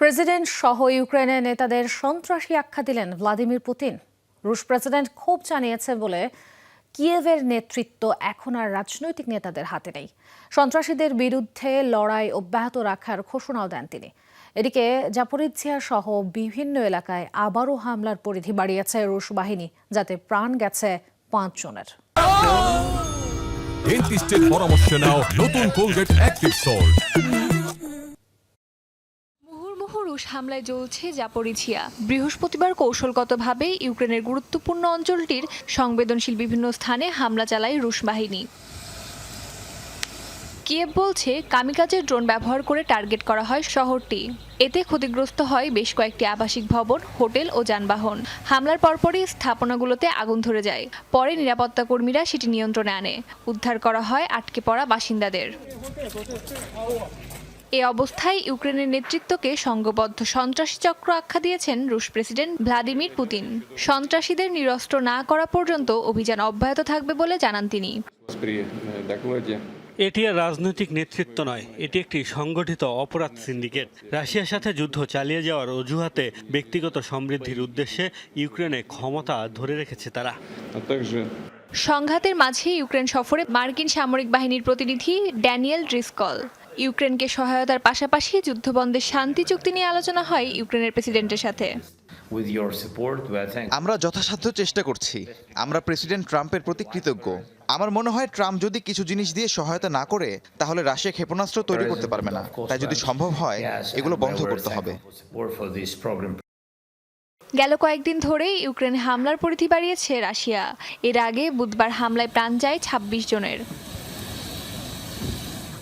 President সহ ইউক্রেনের নেতাদের সন্ত্রাসী আখ্যা দিলেন ভ্লাদিমির পুতিন। রুশ প্রেসিডেন্ট ক্ষোভ জানিয়েছে বলে কিয়েভের নেতৃত্ব এখন আর রাজনৈতিক নেতাদের হাতে নেই। সন্ত্রাসীদের বিরুদ্ধে লড়াই অব্যাহত রাখার ঘোষণাও দেন তিনি। এদিকে জাপরিজিয়া সহ বিভিন্ন এলাকায় আবারও হামলার পরিধি বাড়িয়েছে রুশ বাহিনী, যাতে প্রাণ গেছে পাঁচ জনের ডেন্টিস্টের পরামর্শ নাও নতুন কোলগেট অ্যাক্টিভ সল্ট রুশ হামলায় জ্বলছে জাপরিছিয়া বৃহস্পতিবার কৌশলগতভাবে ইউক্রেনের গুরুত্বপূর্ণ অঞ্চলটির সংবেদনশীল বিভিন্ন স্থানে হামলা চালায় রুশ বাহিনী। কিয়েভ বলছে কামিকাজের ড্রোন ব্যবহার করে টার্গেট করা হয় শহরটি। এতে ক্ষতিগ্রস্ত হয় বেশ কয়েকটি আবাসিক ভবন, হোটেল ও যানবাহন। হামলার পরপরই স্থাপনাগুলোতে আগুন ধরে যায়। পরে নিরাপত্তা কর্মীরা সেটি নিয়ন্ত্রণে আনে। উদ্ধার করা হয় আটকে পড়া বাসিন্দাদের। এ অবস্থায় ইউক্রেনের নেতৃত্বকে সংঘবদ্ধ সন্ত্রাসী চক্র আখ্যা দিয়েছেন রুশ প্রেসিডেন্ট ভ্লাদিমির পুতিন। সন্ত্রাসীদের নিরস্ত্র না করা পর্যন্ত অভিযান অব্যাহত থাকবে বলে জানান তিনি। এটি আর রাজনৈতিক নেতৃত্ব নয় এটি একটি সংগঠিত অপরাধ সিন্ডিকেট। রাশিয়ার সাথে যুদ্ধ চালিয়ে যাওয়ার অজুহাতে ব্যক্তিগত সমৃদ্ধির উদ্দেশ্যে ইউক্রেনে ক্ষমতা ধরে রেখেছে তারা। সংঘাতের মাঝে ইউক্রেন সফরে মার্কিন সামরিক বাহিনীর প্রতিনিধি ড্যানিয়েল ড্রিসকল। ইউক্রেনকে সহায়তার পাশাপাশি যুদ্ধবন্ধে শান্তি চুক্তি নিয়ে আলোচনা হয় ইউক্রেনের প্রেসিডেন্টের সাথে। আমরা যথাসাধ্য চেষ্টা করছি। আমরা প্রেসিডেন্ট ট্রাম্পের প্রতি কৃতজ্ঞ। আমার মনে হয় ট্রাম্প যদি কিছু জিনিস দিয়ে সহায়তা না করে তাহলে রাশিয়া ক্ষেপণাস্ত্র তৈরি করতে পারবে না। তাই যদি সম্ভব হয় এগুলো বন্ধ করতে হবে। গেল কয়েকদিন ধরেই ইউক্রেনে হামলার পরিধি বাড়িয়েছে রাশিয়া। এর আগে বুধবার হামলায় প্রাণ যায় ২৬ জনের।